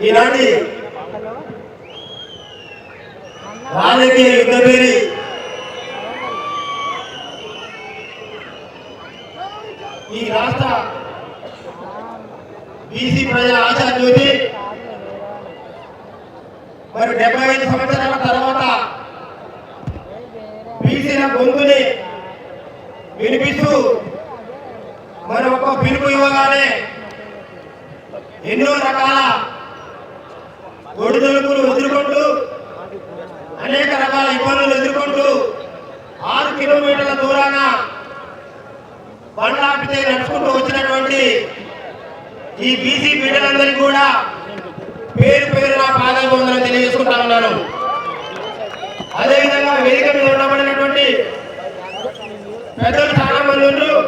ఈనాటి రాజకీయ యుద్ధ పేరి ఈ రాష్ట్ర బీసీ ప్రజల ఆశా జ్యోతి. మరి డెబ్బై ఐదు సంవత్సరాల తర్వాత బీసీల గొంతుని వినిపిస్తూ మరి ఒక పిలుపు ఇవ్వగానే ఎన్నో రకాల ఒడిదుడుకులు ఎదుర్కొంటూ అనేక రకాల ఇబ్బందులు ఎదుర్కొంటూ ఆరు కిలోమీటర్ల దూరాన బండ్లాపితే నడుచుకుంటూ వచ్చినటువంటి ఈ బీసీ బిడ్డలందరికీ కూడా పేరు పేరు నా పాదాభివందనం తెలియజేసుకుంటా ఉన్నాను. అదేవిధంగా వేదిక మీద ఉండబడినటువంటి పెద్దలు చాలా మంది ఉన్నారు.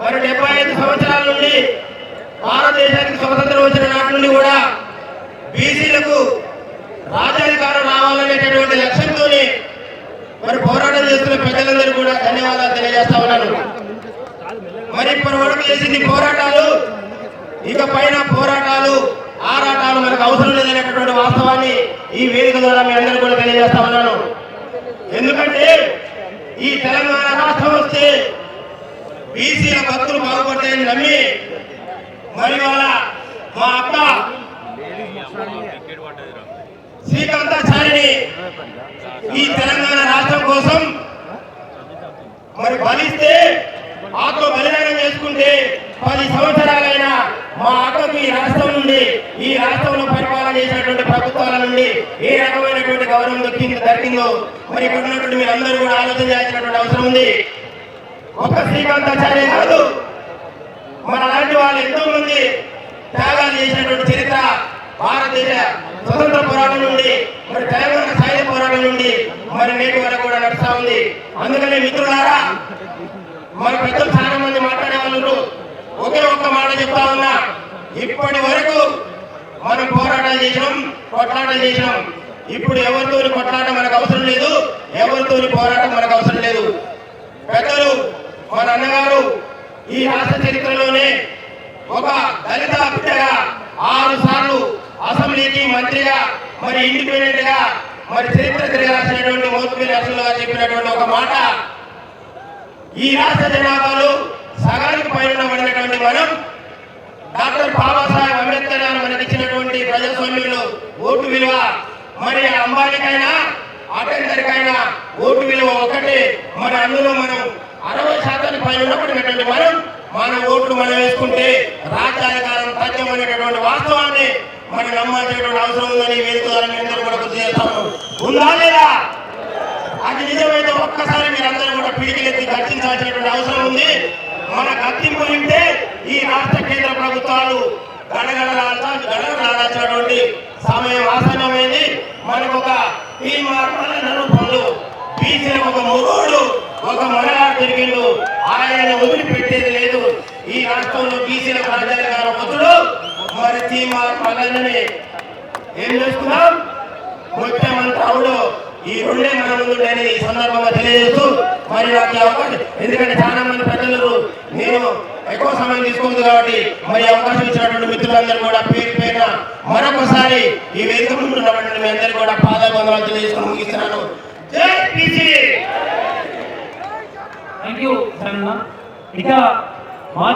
మరి డెబ్బై ఐదు సంవత్సరాల నుండి భారతదేశానికి స్వతంత్రం వచ్చిన నాటి నుండి కూడా బీసీలకు రాజ్యాధికారం రావాలనేటటువంటి లక్ష్యంతోనే మరి పోరాటం చేస్తున్న పెద్దలందరూ కూడా ధన్యవాదాలు తెలియజేస్తా ఉన్నాను. మరి ఇప్పటి వరకు చేసింది పోరాటాలు ఇక పైన పోరాటాలు ఆరాటాలు మనకు అవసరం లేదనేటటువంటి వాస్తవాన్ని ఈ వేదిక ద్వారా మీ అందరూ కూడా తెలియజేస్తా ఉన్నాను. ఎందుకంటే ఈ తెలంగాణ రాష్ట్రం వస్తే బీసీల భక్తులు బాగుపడతాయని నమ్మి మరి వాళ్ళ మా అక్క శ్రీకాంతాచారిని ఈ తెలంగాణ రాష్ట్రం కోసం మరి బలిస్తే ఆత్మ బలిదానం చేసుకుంటే పది సంవత్సరాలైనా మా అక్కకు ఈ రాష్ట్రం నుండి ఈ రాష్ట్రంలో పరిపాలన చేసినటువంటి ప్రభుత్వాల నుండి ఏ రకమైనటువంటి గౌరవం దొరికింది దొరికిందో మరి ఇక్కడ ఉన్నటువంటి మీరందరూ కూడా ఆలోచన చేయాల్సినటువంటి అవసరం ఉంది. ఒక్క శ్రీకాంతాచార్య కాదు మన అలాంటి వాళ్ళు ఎంతో మంది త్యాగాలు చేసినటువంటి చరిత్ర భారతదేశ స్వతంత్ర పోరాటం నుండి మరి తెలంగాణ సాయుధ పోరాటం నుండి మరి నేటి వరకు కూడా నడుస్తా ఉంది. అందుకనే మిత్రులారా మరి పెద్దలు చాలా మంది మాట్లాడే వాళ్ళు ఒకే ఒక్క మాట చెప్తా ఉన్నా ఇప్పటి వరకు మనం పోరాటాలు చేసినాం కొట్లాటలు చేసినాం. ఇప్పుడు ఎవరితోని కొట్లాట మనకు అవసరం లేదు ఎవరితోని పోరాటం మనకు అవసరం లేదు. పెద్దలు ఈ రాష్ట్ర చరిత్రలోనే ఒక దళిత బిడ్డగా ఆరు సార్లు అసెంబ్లీకి మంత్రిగా మరి ఇండిపెండెంట్గా మరి చరిత్ర తిరగాల్సినటువంటి మోతుపల్లి నరసింహ చెప్పినటువంటి ఒక మాట. ఈ రాష్ట్ర జనాభాలు సగానికి పైన పడినటువంటి మనం డాక్టర్ బాబాసాహెబ్ అంబేద్కర్ గారు మనకి ఇచ్చినటువంటి ప్రజాస్వామ్యంలో ఓటు విలువ. మరి అంబానీకైనా అటెండర్కైనా ఓటు విలువ ఒకటి. మరి అందులో మనం పైన ఉన్నటువంటి మనం మన ఓట్లు మనం వేసుకుంటే రాజ్యాధికారం తథ్యం వాస్తవాన్ని మనం నమ్మాల్సినటువంటి అవసరం ఉందని ఈ వేదిక ద్వారా అందరూ కూడా గుర్తు చేస్తాము. ఉందా లేదా? అది నిజమైతే ఒక్కసారి మీరందరూ కూడా పిడికిలెత్తి గర్తించాల్సినటువంటి అవసరం ఉంది. మన గర్తింపు ఉంటే ఈ రాష్ట్ర కేంద్ర ప్రభుత్వాలు గడగడలాల్సా గడగడలాల్సినటువంటి సమయం ఆసన్నమైంది. మనకు ఒక మాత్రమే నలుపును బీసీలకు ఒక మొగోడు ఒక మనగాడు తిరిగిండు. ఆయన వదిలిపెట్టేది లేదు. ఈ రాష్ట్రంలో ప్రజల గారు వద్దుడు మరి తీర్మానం పనులని ఏం చేస్తున్నాం? ముఖ్యమంత్రి అవుడు. ఈ రెండే మన ముందుండని ఈ సందర్భంగా తెలియజేస్తూ మరి నాకు అవకాశం ఎందుకంటే చాలా మంది ప్రజలు నేను ఎక్కువ సమయం తీసుకోవద్దు కాబట్టి మరి అవకాశం ఇచ్చినటువంటి మిత్రులందరూ కూడా పేరు పేరున మరొకసారి ఈ వేదిక ముందు ఉన్నటువంటి మీ అందరికీ కూడా పాదాబంధనాలు తెలియజేసుకుని ముగిస్తున్నాను. జై బీసీ థ్యాంక్ యూ సరణ ఇక